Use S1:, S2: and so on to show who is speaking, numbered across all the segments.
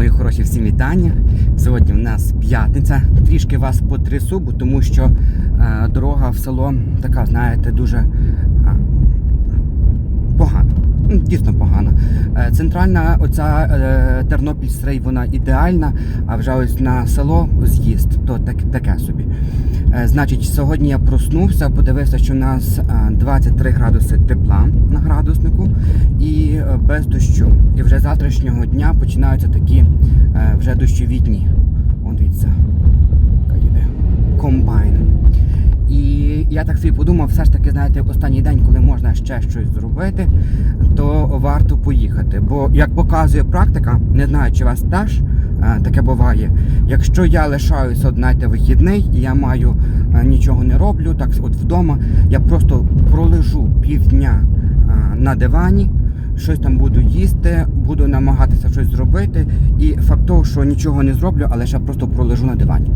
S1: Мої хороші всім вітання. Сьогодні в нас п'ятниця. Трішки вас потрясу, бо тому що е, дорога в село така, знаєте, дуже е, погана. Ну, Дійсно погана. Е, Центральна оця е, Тернопіль стрей, вона ідеальна, а вже ось на село з'їзд, то так, таке собі. Е, Значить, сьогодні я проснувся, подивився, що у нас е, 23 градуси тепла на градуснику і е, без дощу. І вже з завтрашнього дня починаються такі е, вже дощові дні. От дивіться, їде комбайн. І я так собі подумав, все ж таки, знаєте, останній день, коли можна ще щось зробити, то варто поїхати. Бо як показує практика, не знаю, чи вас теж е, таке буває. Якщо я лишаюся знаєте, вихідний і я маю нічого не роблю, так от вдома, я просто пролежу півдня на дивані. Щось там буду їсти, буду намагатися щось зробити, і факт того, що нічого не зроблю, але ще просто пролежу на дивані.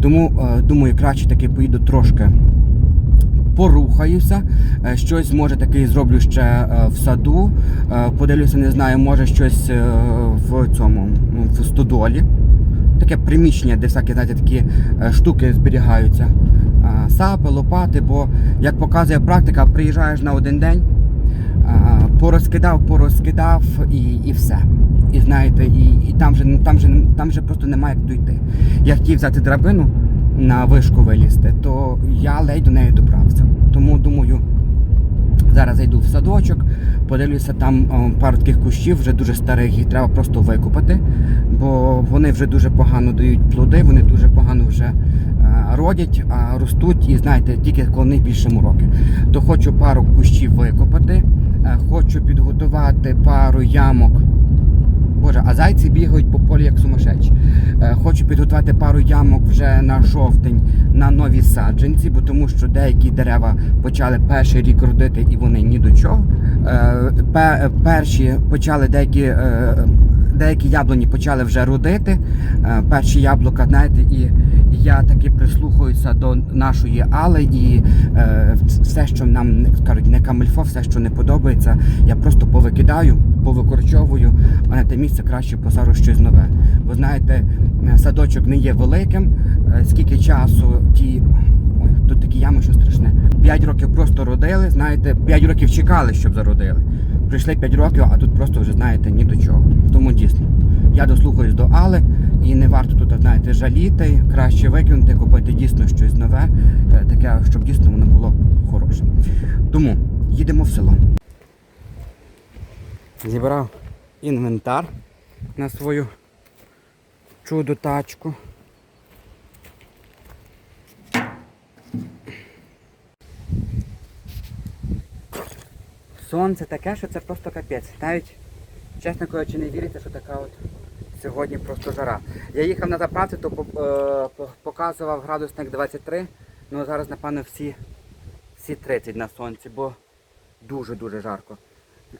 S1: Тому думаю, краще таки поїду трошки порухаюся, е, щось може таки зроблю ще е, в саду. е, Подивлюся, не знаю, може щось в цьому ну, в стодолі. Таке приміщення, де всякі знаєте, такі штуки зберігаються. Сапи, лопати, бо як показує практика, приїжджаєш на один день, порозкидав, порозкидав і, і все. І знаєте, і, і там же там же там же просто немає як дойти. Я хотів взяти драбину на вишку вилізти, то я ледь до неї добрався. Тому думаю, зараз зайду в садочок, подивлюся там пару таких кущів, вже дуже старих, їх треба просто викопати, бо вони вже дуже погано дають плоди, вони дуже погано вже е, родять, ростуть, і знаєте, тільки коли них більше мороки. То хочу пару кущів викопати, е, хочу підготувати пару ямок. Боже, а зайці бігають по полі як сумасшедші. Е, Хочу підготувати пару ямок вже на жовтень на нові саджанці, бо тому що деякі дерева почали перший рік родити і вони ні до чого. Е, Перші почали деякі. Деякі яблуні почали вже родити. Е, Перші яблука, знаєте, і я таки прислухаюся до нашої але і е, все, що нам кажуть, не камельфо, все, що не подобається, я просто повикидаю, повикорчовую, а на те місце краще посажу щось нове. Бо знаєте, е, садочок не є великим. Скільки часу ті. Ой, тут такі ями, що страшне. 5 років просто родили, знаєте, 5 років чекали, щоб зародили. Прийшли 5 років, а тут просто вже знаєте ні до чого. Тому дійсно, я дослухаюсь до Али, і не варто тут, знаєте, жаліти, краще викинути, купити дійсно щось нове, е, таке, щоб дійсно воно було хороше. Тому їдемо в село. Зібрав інвентар на свою чудо тачку. Сонце таке, що це просто капець. Навіть, чесно кажучи, не вірите, що така от сьогодні просто жара. Я їхав на заправці, то е, показував градусник 23, ну зараз, напевно, всі, всі 30 на сонці, бо дуже-дуже жарко.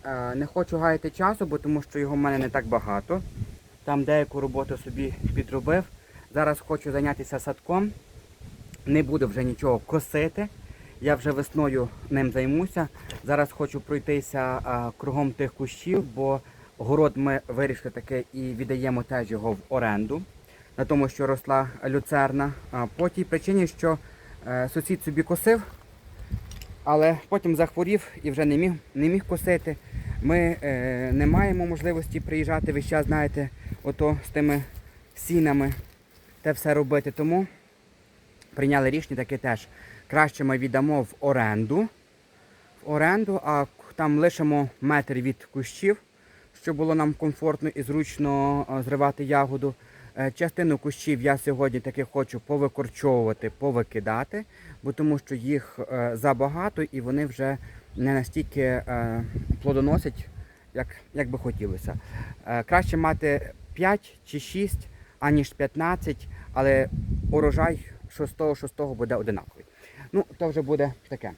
S1: Е, не хочу гаяти часу, бо тому що його в мене не так багато. Там деяку роботу собі підробив. Зараз хочу зайнятися садком. Не буду вже нічого косити. Я вже весною ним займуся. Зараз хочу пройтися кругом тих кущів, бо город ми вирішили таки і віддаємо теж його в оренду, на тому, що росла люцерна. По тій причині, що е, сусід собі косив, але потім захворів і вже не міг, не міг косити. Ми е, не маємо можливості приїжджати весь час, знаєте, ото з тими сінами те все робити. Тому прийняли рішення таке теж. Краще ми віддамо в оренду, в оренду, а там лишимо метр від кущів, щоб було нам комфортно і зручно зривати ягоду. Е, Частину кущів я сьогодні таки хочу повикорчовувати, повикидати, бо тому що їх е, забагато і вони вже не настільки е, плодоносять, як, як би хотілося. Краще мати 5 чи 6, аніж 15, але урожай 6-6 буде одинаковий. Ну, то вже буде таке.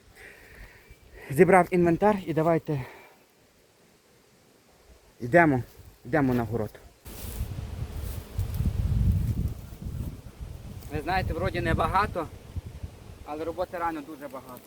S1: Зібрав інвентар і давайте йдемо, йдемо на город. Ви знаєте, вроді небагато, але роботи рано дуже багато.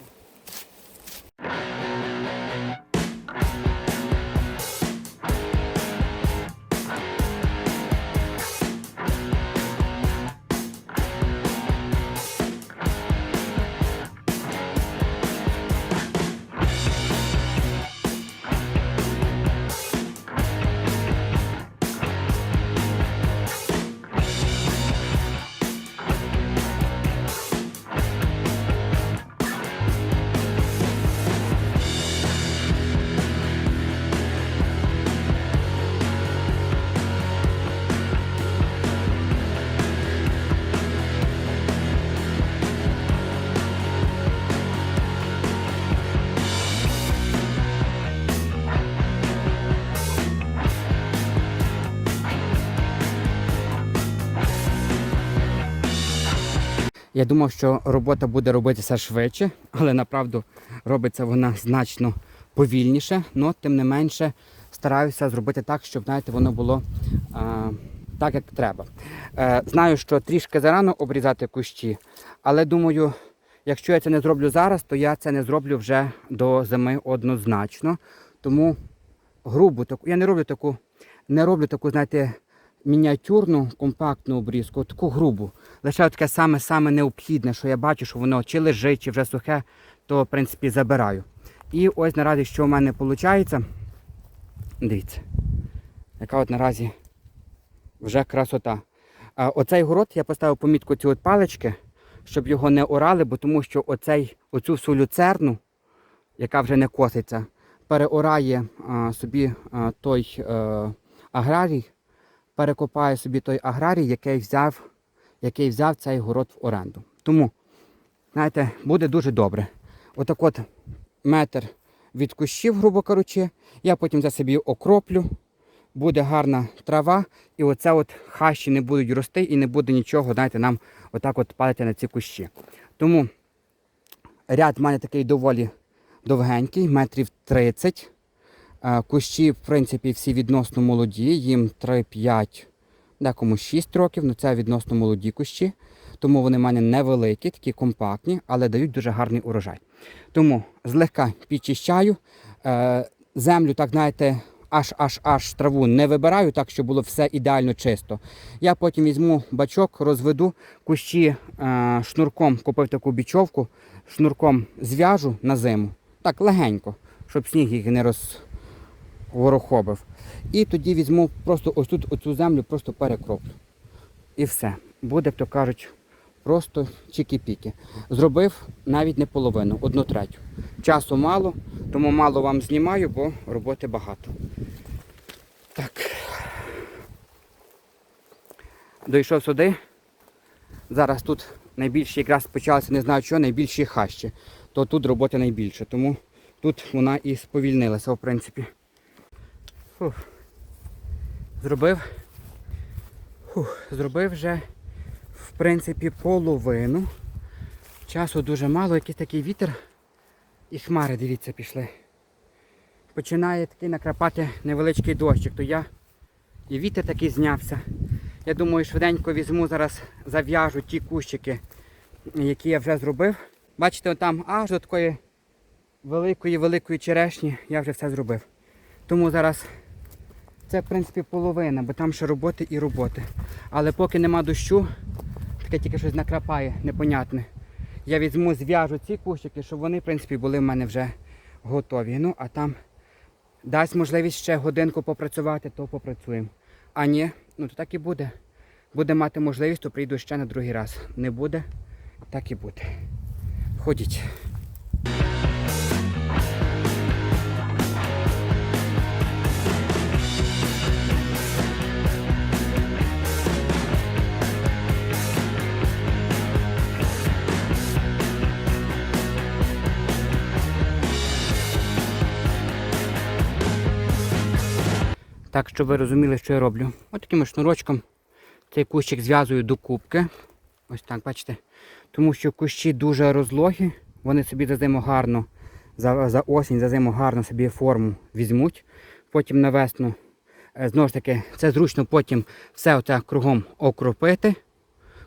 S1: Я думав, що робота буде робитися швидше, але направду робиться вона значно повільніше, але тим не менше стараюся зробити так, щоб знаєте, воно було а, так, як треба. Е, знаю, що трішки зарано обрізати кущі, але думаю, якщо я це не зроблю зараз, то я це не зроблю вже до зими однозначно. Тому грубу таку, я не роблю таку, не роблю таку, знаєте, мініатюрну, компактну обрізку, таку грубу. Лише таке саме-саме необхідне, що я бачу, що воно чи лежить, чи вже сухе, то в принципі забираю. І ось наразі, що в мене виходить, дивіться, яка от наразі вже красота. А оцей город я поставив помітку ці от палички, щоб його не орали, бо тому що оцей, оцю всю люцерну, яка вже не коситься, переорає а, собі а, той е, аграрій, перекопає собі той аграрій, який взяв, який взяв цей город в оренду. Тому, знаєте, буде дуже добре. Отак от метр від кущів, грубо кажучи, я потім за собі окроплю, буде гарна трава, і оце от хащі не будуть рости і не буде нічого, знаєте, нам отак от падати на ці кущі. Тому ряд в мене такий доволі довгенький, метрів 30. Кущі, в принципі, всі відносно молоді, їм 3-5, декому 6 років, але це відносно молоді кущі. Тому вони в мене невеликі, такі компактні, але дають дуже гарний урожай. Тому злегка підчищаю. Е, Землю, так знаєте, аж аж аж траву не вибираю, так щоб було все ідеально чисто. Я потім візьму бачок, розведу кущі е, шнурком, купив таку бічовку, шнурком зв'яжу на зиму. Так, легенько, щоб сніг їх не розворохобив. І тоді візьму просто ось тут оцю землю, просто перекроплю. І все. Буде, як то кажуть, просто чікі-піки. Зробив навіть не половину, одну третю. Часу мало, тому мало вам знімаю, бо роботи багато. Так. Дійшов сюди. Зараз тут найбільше якраз почалося, не знаю що, найбільші хащі. То тут роботи найбільше, тому тут вона і сповільнилася, в принципі. Фух. Зробив. Фух. Зробив вже, в принципі, половину. Часу дуже мало, якийсь такий вітер. І хмари, дивіться, пішли. Починає такий накрапати невеличкий дощик, то я і вітер такий знявся. Я думаю, швиденько візьму зараз, зав'яжу ті кущики, які я вже зробив. Бачите, там аж до такої великої-великої черешні я вже все зробив. Тому зараз це, в принципі, половина, бо там ще роботи і роботи. Але поки нема дощу, таке тільки щось накрапає, непонятне. Я візьму, зв'яжу ці кущики, щоб вони, в принципі, були в мене вже готові. Ну, а там дасть можливість ще годинку попрацювати, то попрацюємо. А ні, ну то так і буде. Буде мати можливість, то прийду ще на другий раз. Не буде, так і буде. Ходіть. Так, щоб ви розуміли, що я роблю. Ось таким шнурочком цей кущик зв'язую до кубки. Ось так, бачите. Тому що кущі дуже розлогі, вони собі за зиму гарно, за, за осінь, за зиму гарно собі форму візьмуть. Потім на весну, е, знову ж таки, це зручно потім все оце кругом окропити,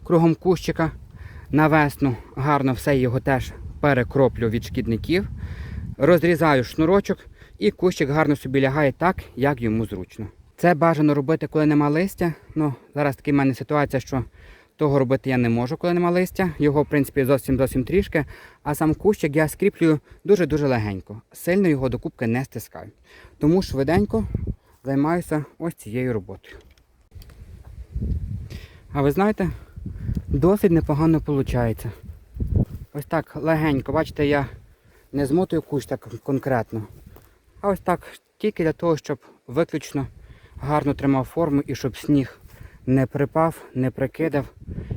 S1: кругом кущика. На весну гарно все його теж перекроплю від шкідників. Розрізаю шнурочок і кущик гарно собі лягає так, як йому зручно. Це бажано робити, коли нема листя. Ну, зараз така в мене ситуація, що того робити я не можу, коли нема листя. Його, в принципі, зовсім зовсім трішки. А сам кущик я скріплюю дуже-дуже легенько. Сильно його до кубки не стискаю. Тому швиденько займаюся ось цією роботою. А ви знаєте, досить непогано виходить. Ось так легенько, бачите, я не змотую кущ так конкретно. А ось так тільки для того, щоб виключно гарно тримав форму і щоб сніг не припав, не прикидав,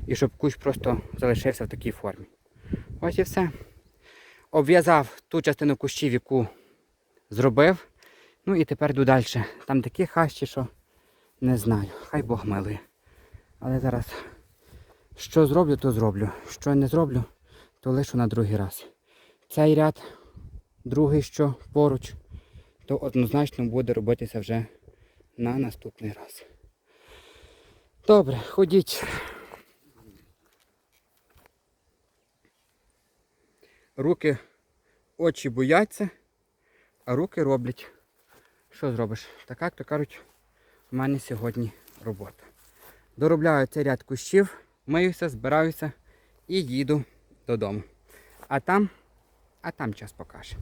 S1: і щоб кущ просто залишився в такій формі. Ось і все. Обв'язав ту частину кущів, яку зробив. Ну і тепер йду далі. Там такі хащі, що не знаю. Хай Бог милує. Але зараз Що зроблю, то зроблю. Що не зроблю, то лишу на другий раз. Цей ряд, другий що поруч, то однозначно буде робитися вже на наступний раз. Добре, ходіть. Руки, очі бояться, а руки роблять. Що зробиш? Така, як то кажуть, в мене сьогодні робота. Доробляю цей ряд кущів, миюся, збираюся і їду додому. А там, а там час покаже.